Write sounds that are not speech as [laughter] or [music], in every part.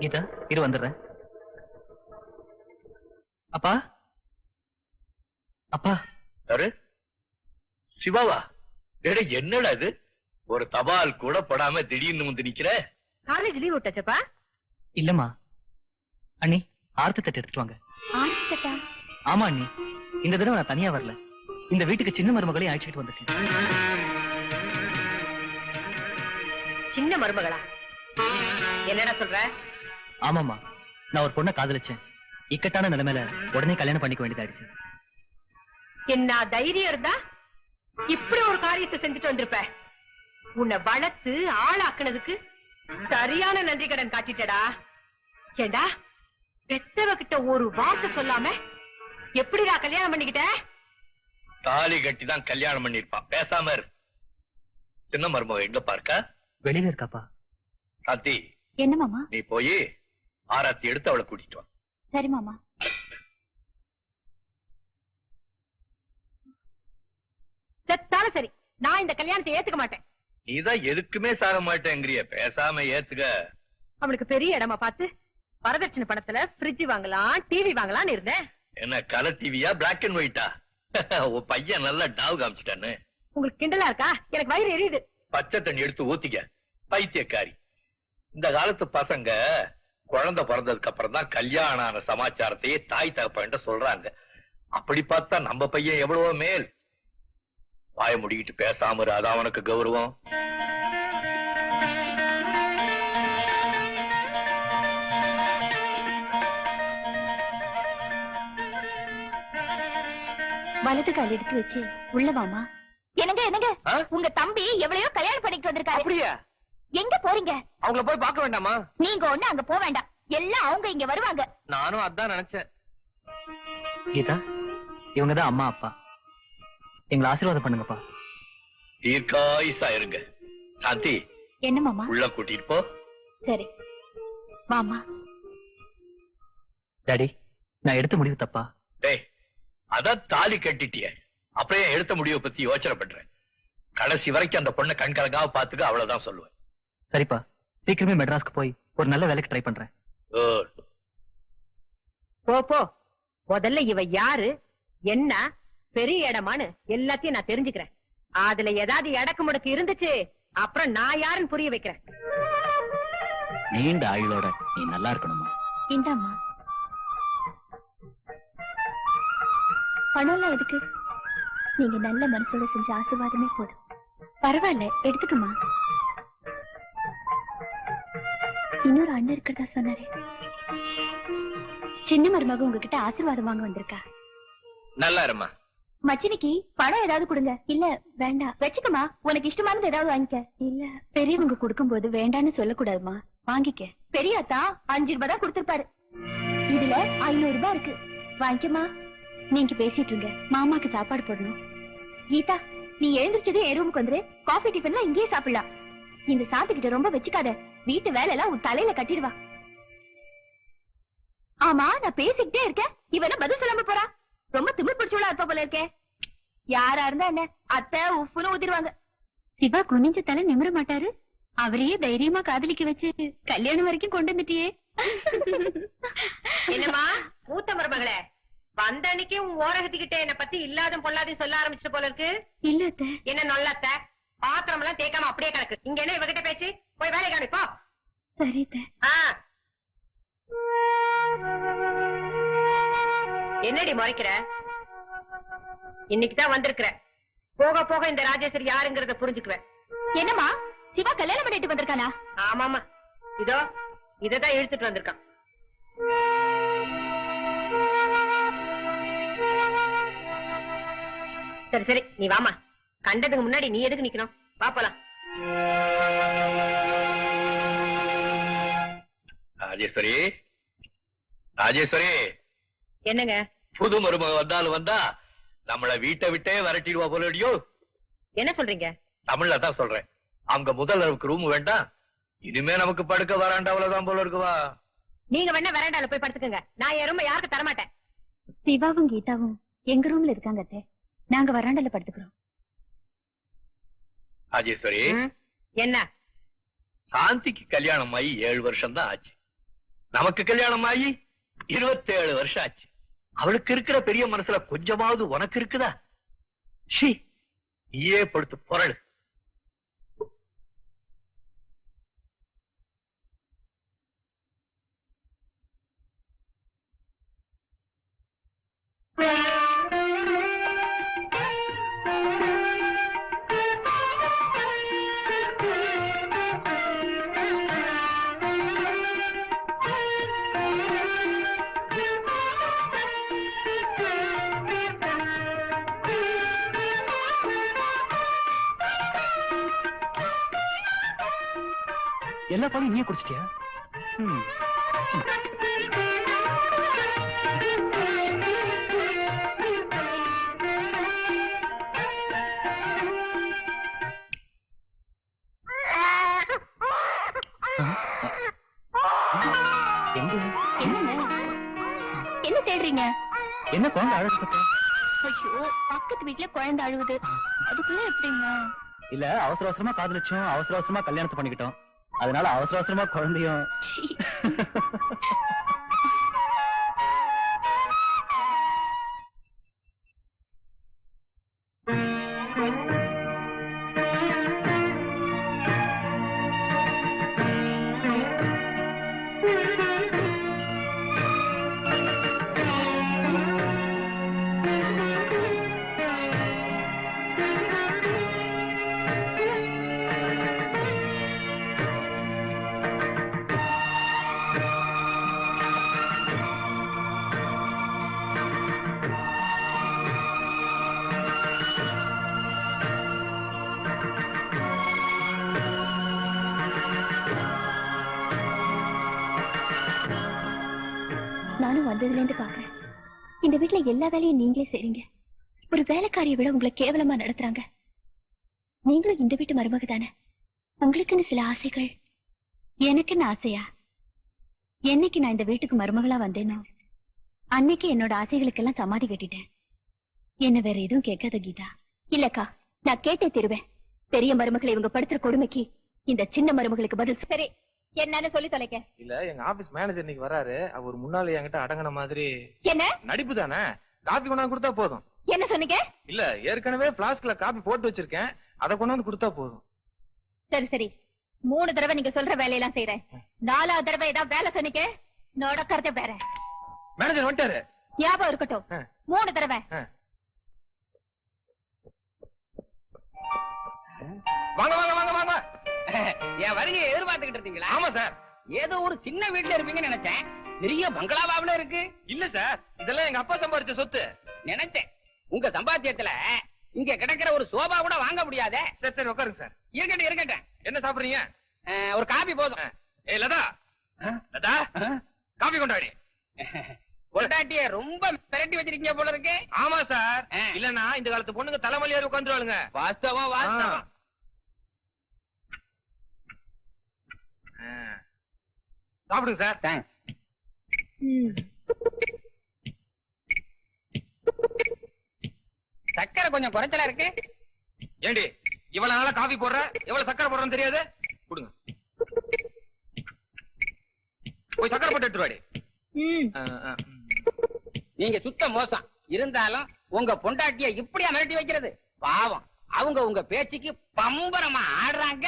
கீதா இரு வந்துடுறேன். அப்பா? அப்பா? யாரு? சிவாவா? டேடே என்னடா இது? ஒரு தபால் கூட படாம திடீர்னு வந்து நிக்கிற? காலேஜ் லீவ் விட்டாச்சப்பா? இல்லம்மா. அண்ணி ஆர்த்தி தட்டு எடுத்துட்டு வாங்க. ஆர்த்தட்டா ஆமா அண்ணி. இந்த தடவை நான் தனியா வரல. இந்த வீட்டுக்கு சின்ன மருமகளையும் அழைச்சிட்டு வந்திருக்கேன். சின்ன மருமகளா? என்னடா சொல்ற? ஆமாமா நான் ஒரு பொண்ணை காதலிச்சேன். இக்கட்டான நிலைமையில உடனே கல்யாணம் பண்ணிக்க வேண்டியதாயிடுச்சு. என்ன தைரியம் இருந்தா இப்படி ஒரு காரியத்தை செஞ்சுட்டு வந்திருப்ப? உன்னை வளர்த்து ஆளாக்குனதுக்கு சரியான நன்றி கடன் காட்டிட்டடா. ஏண்டா பெத்தவ கிட்ட ஒரு வார்த்தை சொல்லாம எப்படிடா கல்யாணம் பண்ணிக்கிட்ட? தாலி கட்டி தான் கல்யாணம் பண்ணிருப்பான் பேசாம இரு. சின்ன மருமக எங்க பார்க்க? வெளியில இருக்காப்பா. சாந்தி. என்ன மாமா? நீ போய் ஆராத்தி எடுத்து அவளை கூட்டிட்டு வா. சரி மாமா. செத்தாலும் சரி. நான் இந்த கல்யாணத்தை ஏத்துக்க மாட்டேன். நீதான் எதுக்குமே சாக மாட்டேங்கிறிய. பேசாம ஏத்துக்க. அவளுக்கு பெரிய இடமா பார்த்து வரதட்சணை பணத்துல ஃப்ரிட்ஜ் வாங்கலாம் டிவி வாங்கலாம்னு இருந்தேன். என்ன கலர் டிவியா பிளாக் அண்ட் ஒயிட்டா உன் பையன் நல்லா டாவு காமிச்சிட்டான்னு. உங்களுக்கு கிண்டலா இருக்கா? எனக்கு வயிறு எரியுது. பச்சை தண்ணி எடுத்து ஊத்திக்க. பைத்தியக்காரி. இந்த காலத்து பசங்க குழந்தை பிறந்ததுக்கு அப்புறம் தான் கல்யாணம் ஆன சமாச்சாரத்தையே தாய் தகப்பன்ட்ட சொல்றாங்க. அப்படி பார்த்தா நம்ம பையன் எவ்வளவோ மேல். வாய முடிக்கிட்டு பேசாம அதான் அவனுக்கு கௌரவம். வலது கால் எடுத்து வச்சு உள்ள வாமா. என்னங்க என்னங்க? உங்க தம்பி எவ்வளையோ கல்யாணம் பண்ணிட்டு வந்திருக்காரு. அப்படியா? எங்க போறீங்க? அவங்கள போய் பார்க்க வேண்டாமா? நீங்க ஒண்ணு அங்க போக வேண்டாம். எல்லாம் அவங்க இங்க வருவாங்க. நானும் அதான் நினைச்சேன். கீதா இவங்கதான் அம்மா அப்பா. எங்களை ஆசீர்வாதம் பண்ணுங்கப்பா. தீர்க்காயுசா இருங்க சாந்தி என்ன மாமா? உள்ள கூட்டிட்டு போ. சரி. வாமா டாடி நான் எடுத்த முடிவு தப்பா? டேய் அதான் தாலி கட்டிட்டிய. அப்படியே எடுத்த முடிவை பத்தி யோசனை பண்றேன் கடைசி வரைக்கும் அந்த பொண்ணை கண்கலங்காம பாத்துக்க அவ்வளவுதான் சொல்லுவேன். சரிப்பா சீக்கிரமே மெட்ராஸ்க்கு போய் ஒரு நல்ல வேலைக்கு ட்ரை பண்றேன். போ போ. முதல்ல இவ யாரு என்ன பெரிய இடமான்னு எல்லாத்தையும் நான் தெரிஞ்சுக்கிறேன். அதுல ஏதாவது இடக்கு முடக்கு இருந்துச்சு அப்புறம் நான் யாருன்னு புரிய வைக்கிறேன். நீண்ட ஆயுளோட நீ நல்லா இருக்கணுமா? இந்தாம்மா. பணம்லாம் எதுக்கு? நீங்க நல்ல மனசோட செஞ்ச ஆசீர்வாதமே போதும். பரவாயில்ல எடுத்துக்கமா இன்னொரு அண்ணன் இருக்கிறதா சொன்னாரு. சின்ன மருமக உங்ககிட்ட ஆசீர்வாதம் வாங்க வந்திருக்கா? நல்லா இருமா மச்சினிக்கு பணம் ஏதாவது கொடுங்க. இல்ல வேண்டாம். வச்சுக்கமா உனக்கு இஷ்டமானது ஏதாவது வாங்கிக்க. இல்ல பெரியவங்க கொடுக்கும்போது வேண்டான்னு சொல்லக்கூடாதுமா வாங்கிக்க. பெரியாத்தா அஞ்சு ரூபாய் தான் கொடுத்திருப்பாரு. இதுல ஐநூறு ரூபாய் இருக்கு. வாங்கிக்கமா நீங்க பேசிட்டு இருங்க. மாமாக்கு சாப்பாடு போடணும். கீதா நீ எழுந்திரிச்சதே என் ரூமுக்கு வந்துரு. காஃபி டிஃபன்லாம் இங்கேயே சாப்பிடலாம். இந்த சாப்பிட்டுக்கிட்ட ரொம்ப வச்சுக்காத. வீட்டு வேலை எல்லாம் உன் தலையில கட்டிடுவா. ஆமா நான் பேசிக்கிட்டே இருக்கேன். இவன பதில் சொல்லாம போறா? ரொம்ப திமிர் பிடிச்சவளா இருப்பா போல இருக்கே. யாரா இருந்தா என்ன? அத்தை உப்புன்னு ஊதிருவாங்க சிவா குனிஞ்ச தலை நிமிர மாட்டாரு. அவரையே தைரியமா காதலிக்க வச்சு கல்யாணம் வரைக்கும் கொண்டு வந்துட்டியே. என்னம்மா மூத்த மருமகளே வந்த அன்னைக்கு உன் ஓரகத்திக்கிட்ட என்ன பத்தி இல்லாத பொல்லாதையும் சொல்ல ஆரம்பிச்சிட்டு போல இருக்கு. இல்ல என்ன நொல்லத்த பாத்திரம் எல்லாம் தேய்க்காம அப்படியே கிடக்கு. இங்க என்ன இவகிட்ட பேச்சு? போய் வேலை காமிப்போ சரி. என்னடி முறைக்கிற? இன்னைக்குதான் வந்திருக்கிற. போக போக இந்த ராஜேஸ்வரி யாருங்கறத புரிஞ்சுக்குவேன். என்னம்மா? சிவா கல்யாணம் பண்ணிட்டு வந்திருக்கானா? ஆமாமா இதோ இததான் இழுத்துட்டு வந்திருக்கான். சரி சரி நீ வாமா கண்டதுக்கு முன்னாடி நீ எதுக்கு நிக்கணும்? வா போலாம். ராஜேஸ்வரி? ராஜேஸ்வரி? என்னங்க? புது மருமக வந்தாலும் வந்தா நம்மள வீட்டை விட்டே விரட்டிடுவா போல என்ன சொல்றீங்க? தமிழ்ல தான் சொல்றேன். அவங்க முதல் அளவுக்கு ரூம் வேண்டாம். இனிமே நமக்கு படுக்க வராண்டாவிலதான் போல இருக்குவா நீங்க வேணா வெராண்டால போய் படுத்துக்கங்க. நான் என் ரூம யாருக்கு தரமாட்டேன். சிவாவும் கீதாவும் எங்க ரூம்ல இருக்காங்க அத்தை? நாங்க வராண்டல படுத்துக்கிறோம். ராஜேஸ்வரி? என்ன? சாந்திக்கு கல்யாணம் ஆகி ஏழு வருஷம் தான் ஆச்சு. நமக்கு கல்யாணம் ஆகி இருபத்தேழு வருஷம் ஆச்சு. அவளுக்கு இருக்கிற பெரிய மனசுல கொஞ்சமாவது உனக்கு இருக்குதா? ஷீ நீயே படுத்து பொருள் எல்லா பாலும் நீயே குடிச்சிட்டியா? என்ன தேடுறீங்க? என்ன குழந்தை சத்தம் ஐயோ பக்கத்து வீட்டுல குழந்தை அழுகுது. அதுக்குள்ள எப்படிங்க? இல்ல அவசர அவசரமா காதலிச்சோம் அவசர அவசரமா கல்யாணத்தை பண்ணிக்கிட்டோம். அதனால அவசர அவசரமா குழந்தையும் [laughs] சீ. நானும் பாக்குறேன். இந்த வீட்ல எல்லா வேலையும் நீங்களே செய்றீங்க. ஒரு வேலைக்காரியை விட உங்களை கேவலமா நடத்துறாங்க. நீங்களும் இந்த வீட்டு மருமக தானே. உங்களுக்குன்னு சில ஆசைகள். எனக்குன்னு ஆசையா? என்னைக்கு நான் இந்த வீட்டுக்கு மருமகளா வந்தேனோ அன்னைக்கு என்னோட ஆசைகளுக்கெல்லாம் சமாதி கட்டிட்டேன். என்ன வேற எதுவும் கேட்காத கீதா. இல்லக்கா நான் கேட்டே தருவேன். பெரிய மருமகளை இவங்க படுத்துற கொடுமைக்கு இந்த சின்ன மருமகளுக்கு பதில் சரி என்னன்னு சொல்லி தொலைக்க. இல்ல எங்க ஆபீஸ் மேனேஜர் இன்னைக்கு வராரு. அவர் முன்னால என்கிட்ட அடங்கின மாதிரி. என்ன? நடிப்பு தானே? காபி கொண்டாந்து கொடுத்தா போதும். என்ன சொன்னீங்க? இல்ல ஏற்கனவே பிளாஸ்க்ல காபி போட்டு வச்சிருக்கேன். அதை கொண்டாந்து கொடுத்தா போதும். சரி சரி. மூணு தடவை நீங்க சொல்ற வேலையெல்லாம் செய்யறேன் நாலாவது தடவை ஏதாவது வேலை சொன்னீங்க? நடக்கிறத வேற. மேனேஜர் வந்துட்டாரு. ஞாபகம் இருக்கட்டும். மூணு தடவை. ஆமா சார். ஏதோ ஒரு சின்ன வீட்டுல இருப்பீங்கன்னு நினைச்சேன். பெரிய பங்களாவாவில இருக்கு. இல்ல சார். இதெல்லாம் எங்க அப்பா சம்பாதிச்ச சொத்து. நினைச்சேன். உங்க சம்பாத்தியத்துல இங்க கிடக்கிற ஒரு சோபா கூட வாங்க முடியாதே. சரி சரி உட்காருங்க சார். இருக்கட்டும் இருக்கட்டும். என்ன சாப்பிடுறீங்க? அஹ், ஒரு காபி போதும். ஏ லதா. லதா. காபி கொண்டாடி. பொண்டாட்டிய ரொம்ப திரட்டி வச்சிருக்கீங்க போல இருக்கு. ஆமா சார். ஆ. இல்லனா இந்த காலத்து பொண்ணுங்க தலைமலையாரு உட்காந்துருவாளுங்க. வாஸ்தவம் வாஸ்தவம். சாப்பிடுங்க சார். தேங்க்ஸ் சக்கரை கொஞ்சம் குறைச்சலா இருக்கு. ஏண்டி இவ்வளவு நாளா காபி போடுற? எவ்வளவு சக்கரை போடுறன்னு தெரியாது? கொடுங்க. போய் சக்கரை போட்டு எடுத்துட்டு வாடி. ஆ, ஆ, ம். நீங்க சுத்த மோசம். இருந்தாலும் உங்க பொண்டாட்டிய இப்படியா மிரட்டி வைக்கிறது? பாவம். அவங்க உங்க பேச்சுக்கு பம்பரமா ஆடுறாங்க.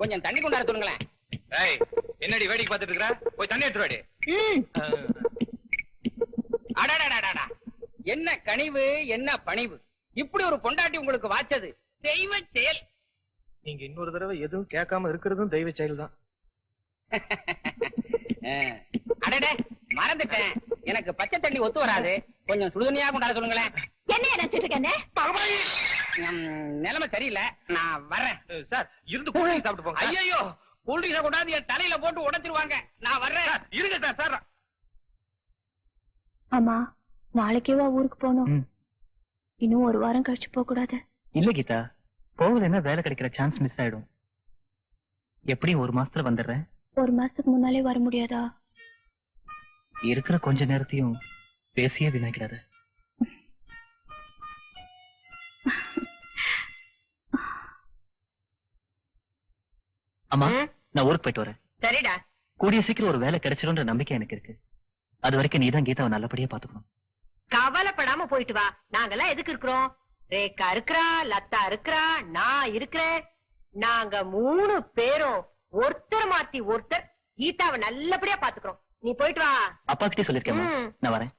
கொஞ்சம் தண்ணி கொண்டாட சொல்லுங்களேன். ஏய் என்னடி வேடிக்கை பார்த்துட்டு இருக்கற போய் தண்ணி எடுத்துட்டு அடடடடடா என்ன கனிவு என்ன பணிவு? இப்படி ஒரு பொண்டாட்டி உங்களுக்கு வாச்சது தெய்வ செயல். நீங்க இன்னொரு தடவை எதுவும் கேட்காம இருக்கிறதும் தெய்வ செயல் தான் [laughs] அடடே மறந்துட்டேன். எனக்கு பச்சை தண்ணி ஒத்து வராது. கொஞ்சம் சுடுதண்ணியா கொண்டாட சொல்லுங்களேன். என்ன நினைச்சிட்டு இருக்கேன் நிலைமை சரியில்லை. நான் வரேன் ஏய், சார் இருந்து கூட்டி சாப்பிட்டு போங்க. ஐயோ கூல்ட்ரிங்ஸ கொண்டாந்து என் தலையில போட்டு உடைச்சிருவாங்க. நான் வர்றேன். இருங்க சார் சார். ஆமா நாளைக்கேவா ஊருக்கு போகணும்? ம். இன்னும் ஒரு வாரம் கழிச்சு போக கூடாது. இல்ல கீதா போகலைன்னா வேலை கிடைக்கிற சான்ஸ் மிஸ் ஆயிடும். எப்படியும் ஒரு மாசத்துல வந்துடுறேன். ஒரு மாசத்துக்கு முன்னாலே வர முடியாதா? இருக்கிற கொஞ்ச நேரத்தையும் பேசியே வினாக்கிறாத அம்மா நான் ஊருக்கு போயிட்டு வரேன். சரிடா. கூடிய சீக்கிரம் ஒரு வேலை கிடைச்சிரும்ன்ற நம்பிக்கை எனக்கு இருக்கு. அது வரைக்கும் நீ தான் கீதாவை நல்லபடியா பாத்துக்கணும் கவலைப்படாம போயிட்டு வா. நாங்கெல்லாம் எதுக்கு இருக்கிறோம்? ரேகா இருக்கிறா லதா இருக்கிறா நான் இருக்கிறேன். நாங்க மூணு பேரும் ஒருத்தர் மாத்தி ஒருத்தர் கீதாவை நல்லபடியா பாத்துக்கிறோம் நீ போயிட்டு வா. அப்பா கிட்டே சொல்லிருக்கேன் நான் வரேன்.